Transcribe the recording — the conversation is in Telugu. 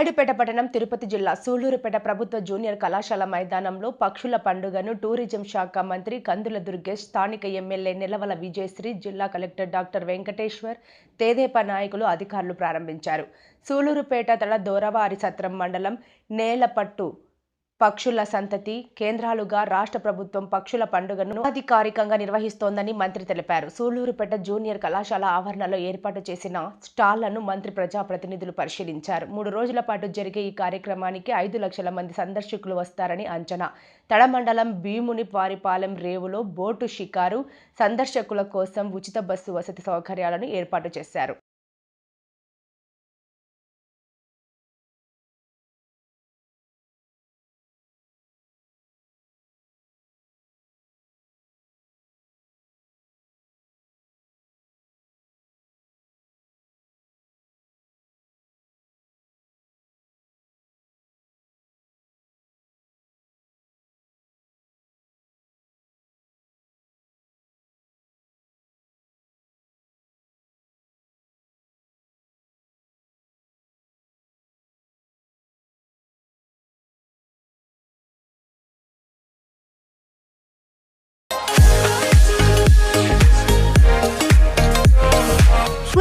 నాయుడుపేట పట్టణం తిరుపతి జిల్లా సూళ్ళూరుపేట ప్రభుత్వ జూనియర్ కళాశాల మైదానంలో పక్షుల పండుగను టూరిజం శాఖ మంత్రి కందుల దుర్గేష్ స్థానిక ఎమ్మెల్యే నిలవల విజయశ్రీ జిల్లా కలెక్టర్ డాక్టర్ వెంకటేశ్వర్ తేదేపా నాయకులు అధికారులు ప్రారంభించారు. సూళ్ళూరుపేట తల దోరవారి సత్రం మండలం నేలపట్టు పక్షుల సంతతి కేంద్రాలుగా రాష్ట్ర ప్రభుత్వం పక్షుల పండుగను అధికారికంగా నిర్వహిస్తోందని మంత్రి తెలిపారు. సూళ్ళూరుపేట జూనియర్ కళాశాల ఆవరణలో ఏర్పాటు చేసిన స్టాళ్ళను మంత్రి ప్రజాప్రతినిధులు పరిశీలించారు. మూడు రోజుల పాటు జరిగే ఈ కార్యక్రమానికి ఐదు లక్షల మంది సందర్శకులు వస్తారని అంచనా. తడమండలం భీముని పారిపాలెం రేవులో బోటు షికారు సందర్శకుల కోసం ఉచిత బస్సు వసతి సౌకర్యాలను ఏర్పాటు చేశారు.